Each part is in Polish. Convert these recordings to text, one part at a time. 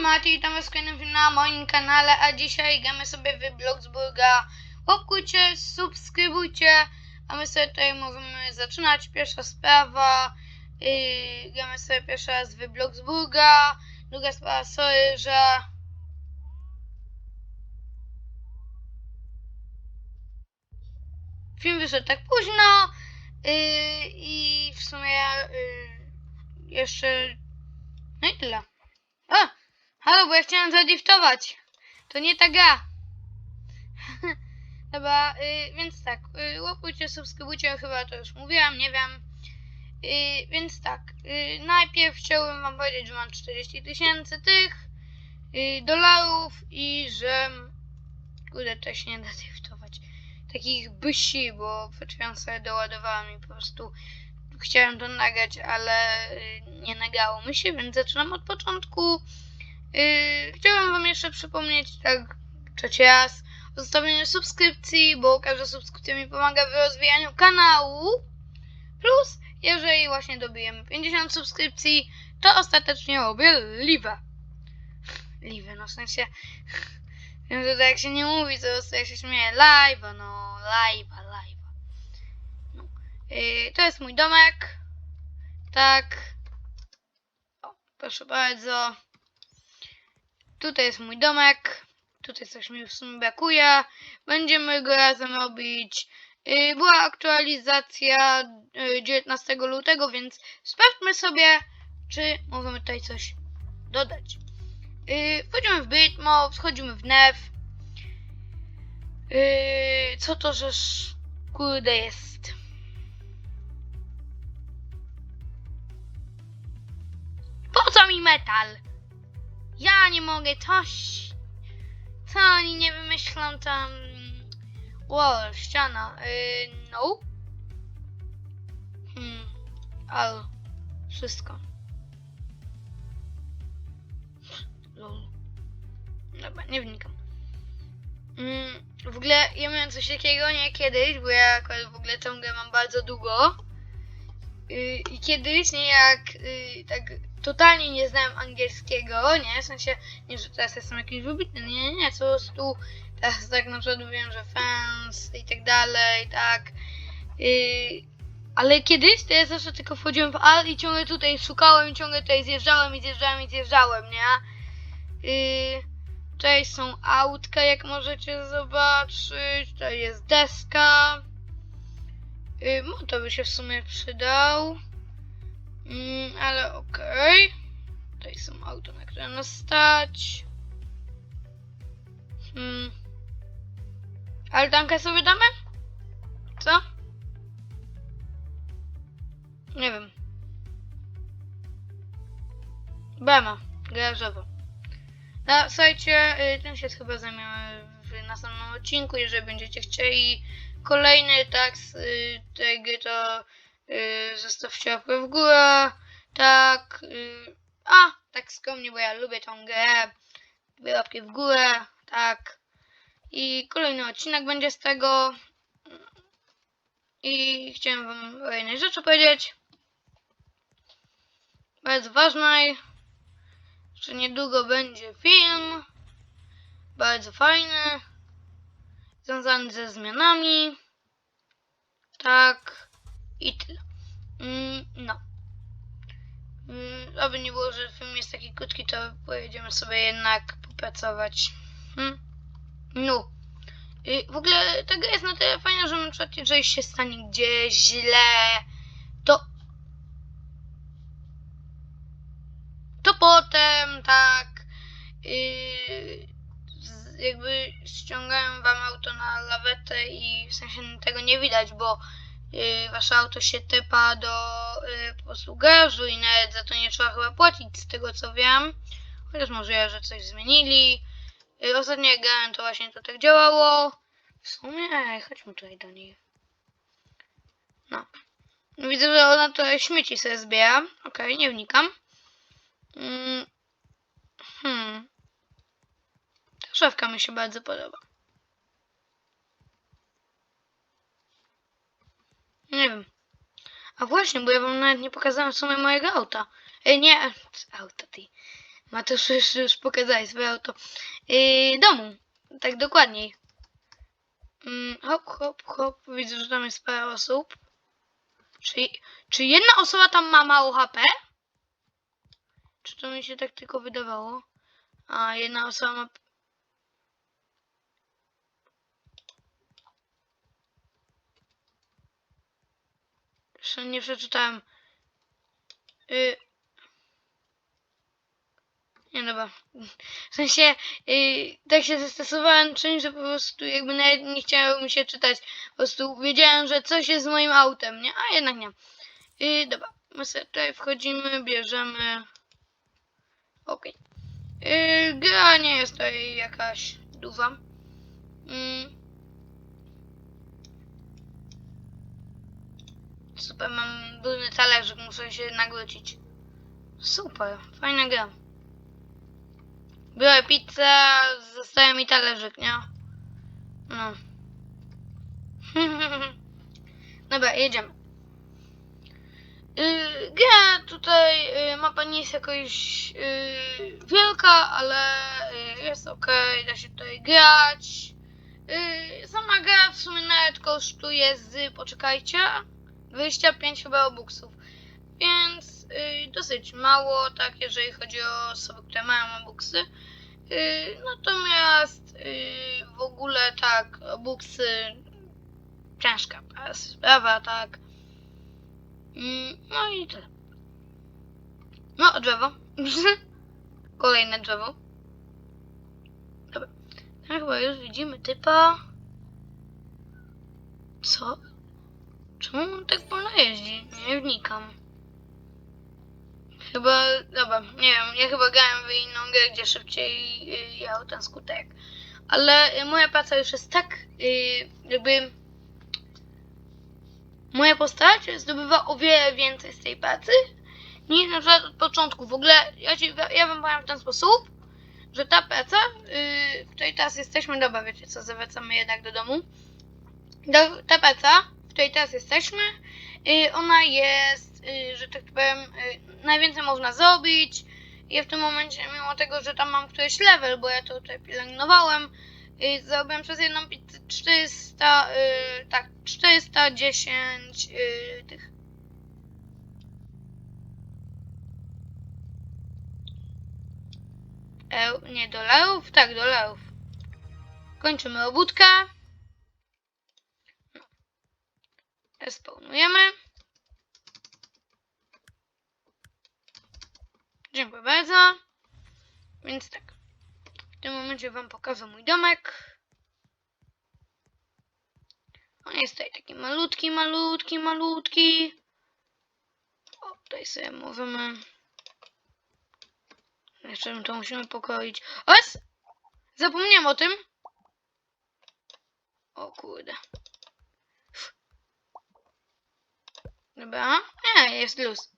Mati, witam was w na moim kanale, a dzisiaj gramy sobie w Bloxburga. Łapkujcie, subskrybujcie, a my sobie tutaj możemy zaczynać. Pierwsza sprawa, yy, gramy sobie pierwszy raz w Bloxburga. Druga sprawa, sorry, że... Film wyszedł tak późno yy, i w sumie yy, jeszcze... No i tyle. Halo, bo ja chciałem zadiftować. To nie ta gra. Dobra, y, więc tak. Y, łapujcie, subskrybujcie, chyba to już mówiłam, nie wiem. Y, więc tak. Y, najpierw chciałbym wam powiedzieć, że mam 40 tysięcy tych y, dolarów i że... Kurde, to się nie da diftować. Takich bysi, bo przed chwilą sobie doładowałam i po prostu chciałem to nagrać, ale nie nagrało mi się, więc zaczynam od początku. Yy, chciałbym Wam jeszcze przypomnieć, tak trzeci raz, o zostawieniu subskrypcji, bo każda subskrypcja mi pomaga w rozwijaniu kanału. Plus, jeżeli właśnie dobijemy 50 subskrypcji, to ostatecznie robię live. Live, no w sensie, wiem, że tak się nie mówi, to jak się śmieje, live, no, live, live. No. Yy, to jest mój domek. Tak. O, proszę bardzo. Tutaj jest mój domek. Tutaj coś mi w sumie brakuje. Będziemy go razem robić. Yy, była aktualizacja yy, 19 lutego, więc sprawdźmy sobie, czy możemy tutaj coś dodać. Yy, wchodzimy w Bitmo, wchodzimy w. Yy, co to, żeż kurde jest? Po co mi metal? Ja nie mogę, coś. Co oni nie wymyślą tam. Wall, ściana. Yy, no. Hmm. Al. Wszystko. Lol. Dobra, nie wnikam. Mm, w ogóle ja miałem coś takiego nie kiedyś, bo ja akurat w ogóle tę grę mam bardzo długo. Yy, I kiedyś, nie jak yy, tak totalnie nie znałem angielskiego, nie? W sensie, nie, że teraz jestem jakiś wybitny, nie, nie, nie, po prostu teraz tak na przykład wiem, że fans i tak dalej, tak. Yy, ale kiedyś to ja zawsze tylko wchodziłem w al i ciągle tutaj szukałem ciągle tutaj zjeżdżałem i zjeżdżałem i zjeżdżałem, nie? Yy, tutaj są autka, jak możecie zobaczyć, tutaj jest deska. Yy, motor by się w sumie przydał. Mm, ale okej. Tutaj są auto, na które nas stać. Hmm. Altankę sobie damy? Co? Nie wiem. Bema, garażowo. No, słuchajcie, y, tym się chyba zajmiemy w następnym odcinku. Jeżeli będziecie chcieli kolejny tak z y, to y, zostawcie łapkę w górę. Tak. y, A, tak skromnie, bo ja lubię tą grę. Dwie łapki w górę. Tak. I kolejny odcinek będzie z tego. I chciałem wam o jednej rzeczy powiedzieć. Bardzo ważnej. Że niedługo będzie film. Bardzo fajny. Związany ze zmianami. Tak. I tyle. Mm, no. Mm, aby nie było, że film jest taki krótki, to pojedziemy sobie jednak popracować. Hmm? No. Y, w ogóle ta gra jest na tyle fajna, że na przykład jeżeli się stanie gdzieś źle, to to potem tak yy, jakby ściągają wam auto na lawetę i w sensie tego nie widać, bo wasze auto się typa do po prostu garażu i nawet za to nie trzeba chyba płacić z tego co wiem. Chociaż może, że coś zmienili. Yy, ostatnio jak grałem to właśnie to tak działało. W sumie, chodźmy tutaj do niej. No. Widzę, że ona to śmieci sobie zbiera. Okej, nie wnikam. Mm. Hmm. Ta szafka mi się bardzo podoba. Nie wiem. A właśnie, bo ja wam nawet nie pokazałem w sumie mojego auta. Ej, nie, auta ty. Mateusz już, już pokazałeś swoje auto. Yy, domu. Tak dokładniej. Mm, hop, hop, hop. Widzę, że tam jest parę osób. Czy, czy jedna osoba tam ma mało HP? Czy to mi się tak tylko wydawało? A jedna osoba ma. Jeszcze nie przeczytałem. Y... Nie dobra. W sensie, y, tak się zestresowałem czymś, że po prostu jakby nawet nie chciało mi się czytać. Po prostu wiedziałem, że coś jest z moim autem, nie? A jednak nie. Y, dobra, my sobie tutaj wchodzimy, bierzemy. Okej. Yy, gra nie jest tutaj jakaś duża. Mm. Super, mam brudny talerzyk, muszę się nagrócić. Super, fajna gra. Biorę pizzę, zostaje mi talerzyk, nie? No. Dobra, jedziemy. Yy, gra tutaj, yy, mapa nie jest jakoś yy, wielka, ale yy, jest ok, da się tutaj grać. Yy, sama gra w sumie nawet kosztuje z, poczekajcie, 25 chyba obuksów. Więc yy, dosyć mało, tak, jeżeli chodzi o osoby, które mają obuksy. Yy, natomiast yy, w ogóle tak, obuksy ciężka sprawa, tak. Mm, No i tyle. No, drzewo. Kolejne drzewo. Dobra. Tam chyba już widzimy typa. Co? Czemu on tak wolno jeździ? Nie wnikam. Chyba, dobra, nie wiem, ja chyba grałem w inną grę, gdzie szybciej y, jechał ten skutek. Ale y, moja praca już jest tak, y, jakby moja postać zdobywa o wiele więcej z tej pracy niż na przykład od początku. W ogóle ja, ci, ja wam powiem w ten sposób, że ta praca, w której teraz jesteśmy, dobra, wiecie co, zawracamy jednak do domu. Do, ta praca, której teraz jesteśmy, yy, ona jest, yy, że tak powiem, yy, najwięcej można zrobić. Ja w tym momencie, mimo tego, że tam mam któryś level, bo ja to tutaj pielęgnowałem, zrobiłem przez jedną pizzę 400, yy, tak, 410 yy, tych. Eł, nie dolarów? Tak, dolarów. Kończymy obudkę. No. Spełnujemy. Dziękuję bardzo. Więc tak. W tym momencie wam pokażę mój domek. On jest tutaj taki malutki, malutki, malutki. O, tutaj sobie możemy... Jeszcze to musimy pokoić. Os! Zapomniałem o tym. O kurde. Dobra. Nie, jest luz.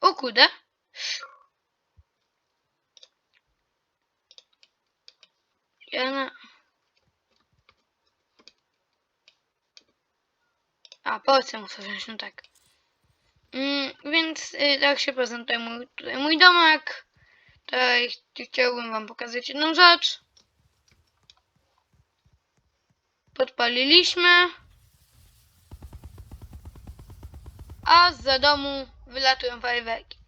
O kurde. Ja na... A, porcję muszę wziąć, no tak. Mm, więc y, tak się prezentuje mój, tutaj mój domek. Tutaj ch- chciałbym wam pokazać jedną rzecz. Podpaliliśmy. A za domu wylatują fajerwerki.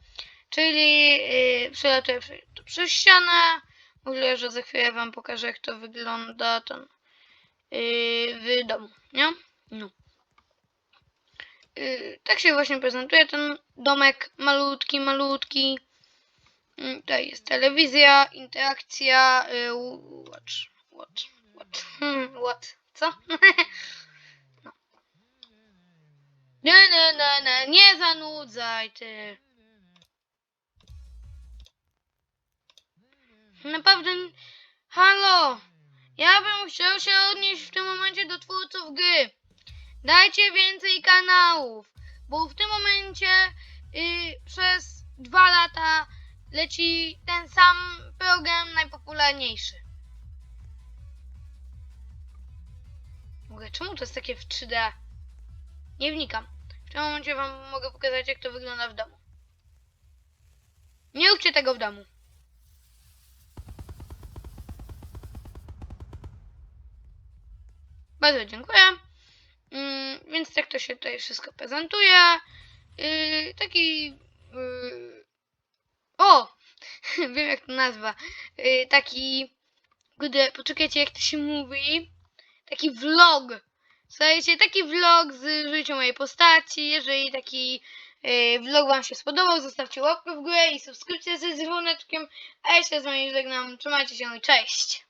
Czyli yy, przelatuję przy, tu przez ścianę. Mówię, że za chwilę wam pokażę jak to wygląda ten yy, w domu, nie? No. Yy, tak się właśnie prezentuje ten domek malutki, malutki. Yy, tutaj jest telewizja, interakcja. Yy, watch, watch, watch. What? Co? no. Nie, nie, nie, nie, nie zanudzaj ty. Naprawdę. Halo! Ja bym chciał się odnieść w tym momencie do twórców gry. Dajcie więcej kanałów, bo w tym momencie y, przez dwa lata leci ten sam program najpopularniejszy. Ogóle czemu to jest takie w 3D? Nie wnikam. W tym momencie wam mogę pokazać, jak to wygląda w domu. Nie róbcie tego w domu. Bardzo dziękuję. Mm, więc tak to się tutaj wszystko prezentuje. Yy, taki. Yy, o! Wiem jak to nazwa. Yy, taki. Kurde, poczekajcie jak to się mówi. Taki vlog. Słuchajcie, taki vlog z życia mojej postaci. Jeżeli taki yy, vlog Wam się spodobał, zostawcie łapkę w górę i subskrypcję ze dzwoneczkiem. A ja się z Wami żegnam. Trzymajcie się i cześć!